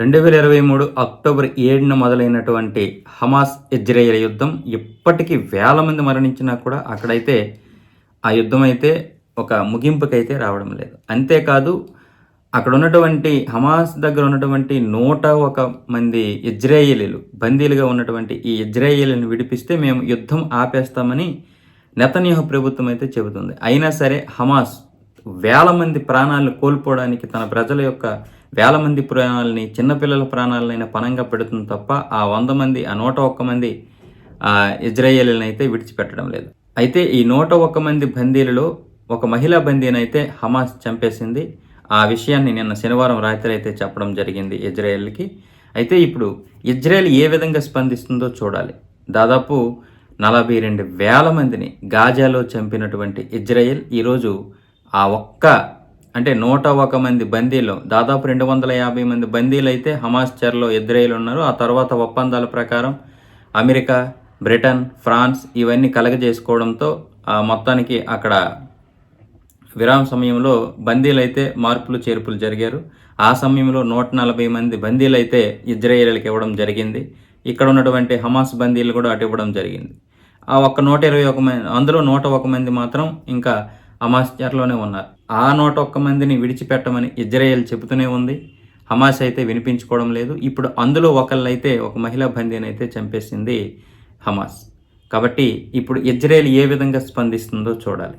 రెండు వేల ఇరవై మూడు అక్టోబర్ ఏడున మొదలైనటువంటి హమాస్ ఇజ్రాయేల్ యుద్ధం ఇప్పటికీ వేల మంది మరణించినా కూడా అక్కడైతే ఆ యుద్ధం అయితే ఒక ముగింపుకైతే రావడం లేదు. అంతేకాదు అక్కడ ఉన్నటువంటి హమాస్ దగ్గర ఉన్నటువంటి నూట ఒక మంది ఇజ్రాయేలీలు బందీలుగా ఉన్నటువంటి ఈ ఇజ్రాయేలీని విడిపిస్తే మేము యుద్ధం ఆపేస్తామని నెతన్యాహు ప్రభుత్వం అయితే చెబుతుంది. అయినా సరే హమాస్ వేల మంది ప్రాణాలను కోల్పోవడానికి తన ప్రజల యొక్క వేల మంది ప్రాణాలని చిన్నపిల్లల ప్రాణాలనైనా పనంగా పెడుతుంది తప్ప ఆ వంద మంది ఆ నూట ఒక్క మంది ఆ విడిచిపెట్టడం లేదు. అయితే ఈ నూట ఒక్క మంది బందీలలో ఒక మహిళా బందీనైతే హమాస్ చంపేసింది. ఆ విషయాన్ని నిన్న శనివారం రాత్రి అయితే చెప్పడం జరిగింది ఇజ్రాయెల్కి. అయితే ఇప్పుడు ఇజ్రాయెల్ ఏ విధంగా స్పందిస్తుందో చూడాలి. దాదాపు నలభై రెండు వేల మందిని గాజాలో చంపినటువంటి ఇజ్రాయెల్ ఈరోజు ఆ ఒక్క అంటే నూట ఒక మంది బందీలు దాదాపు రెండు వందల యాభై మంది బందీలు అయితే హమాస్ చెరలో ఇజ్రాయెల్ ఉన్నారు. ఆ తర్వాత ఒప్పందాల ప్రకారం అమెరికా బ్రిటన్ ఫ్రాన్స్ ఇవన్నీ కలగజేసుకోవడంతో ఆ మొత్తానికి అక్కడ విరామ సమయంలో బందీలైతే మార్పులు చేర్పులు జరిగారు. ఆ సమయంలో నూట నలభై మంది బందీలైతే ఇజ్రాయేల్కి ఇవ్వడం జరిగింది. ఇక్కడ ఉన్నటువంటి హమాస్ బందీలు కూడా అటు ఇవ్వడం జరిగింది. ఆ ఒక్క నూట ఇరవై ఒక మంది అందులో నూట ఒక మంది మాత్రం ఇంకా హమాస్ ఉన్నారు. ఆ నూట ఒక్క మందిని విడిచిపెట్టమని ఇజ్రాయెల్ చెబుతూనే ఉంది. హమాస్ అయితే వినిపించుకోవడం లేదు. ఇప్పుడు అందులో ఒకళ్ళైతే ఒక మహిళా బందీని అయితే చంపేసింది హమాస్. కాబట్టి ఇప్పుడు ఇజ్రాయెల్ ఏ విధంగా స్పందిస్తుందో చూడాలి.